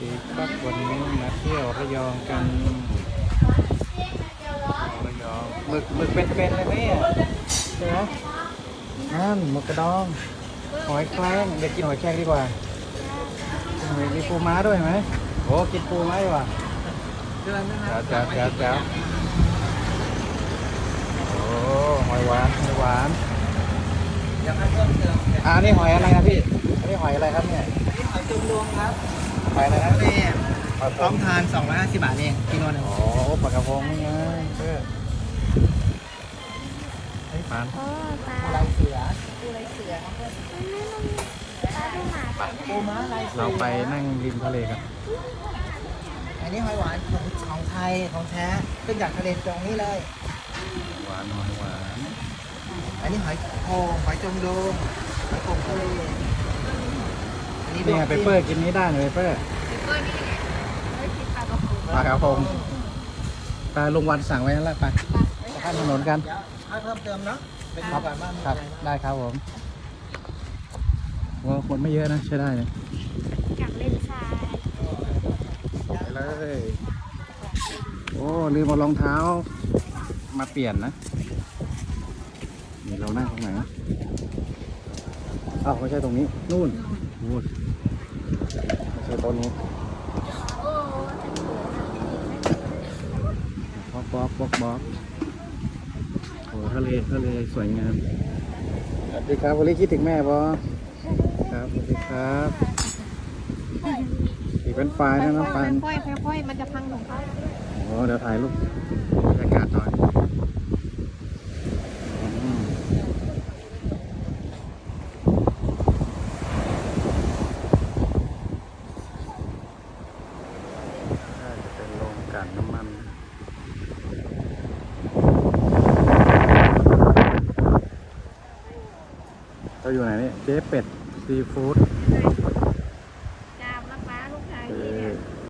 ดีครับวันนี้มาเที่ยวระยองกันระยองหมึกหมึกเป็นๆเลยเนี่ยใช่ไหมนั่นหมึกกระดองหอยแครงเด็กกินหอยแครงดีกว่ากินหอยมีปูม้าด้วยเห็นไหมโอ้กินปูม้าดีกว่าเดือนนะคแจ๋รัวแจ๋วแจ๋วแจ๋วโอ้หอยหวานหอยหวานอยากให้เพิ่มเติมเนี่ยอ่านี่หอยอะไรนะพี่อันนี้หอยอะไรครับเนี่ยอันนี้หอยจุ่มรวมครับ หอยอะไรนะนี่หอยพพร้ร้ออมมทาน 250 บาทเองกิโลหนึงโอ้ปลากระพงนี่ไงเพื่อไอ้ยปานโอ้ปลาลายเสือปูลายเสือปลาดูหมาปูม้าลายเสือเราไปนั่งริมทะเลกันอันนี้หอยหวานของของไทยของแท้ขึ้นจากทะเลตรงนี้เลย หวานหอยหวาน อันนี้หอยโขงหอยจมโดงหอยโขงทะเลอั นนี้นี่ไงเปเปอร์กินนี้ได้เลยเปเปอร์เปอร์นี่ไม่กินปลากระพงปลากระพงปลาลุงวันสั่งไว้แล้วไปไปข้ามถนนกันเดี๋ยวให้เพิ่มเติมเนาะเป็นครับก่อนว่ามีครับอะไรบ้างได้ครับผมว่าคนไม่เยอะนะใช้ได้เลยกับเล่นทรายไปเลยโอ้ลืมเอารองเท้า มาเปลี่ยนนะนี่เรานั่งตรงไหนอ้าวไม่ใช่ตรงนี้ นู่นนู่น ไม่ใช่ต๊ะนี้บล็อกบล็อกบล็อกบล็อกโอ้ทะเลทะเลสวยงามสวัสดีครับวันนี้คิดถึงแม่บอครับสวัสดีครับอีกเป็นไฟนะน้องปันค่อยๆค่อยๆมันจะพังของเขาโอ้เดี๋ยวถ่ายรูปบรรยากาศหน่อยอืมน่าจะเป็นโรงกลั่นน้ำมัน เราอยู่ไหนนี่เจ๊เป็ดซีฟู้ด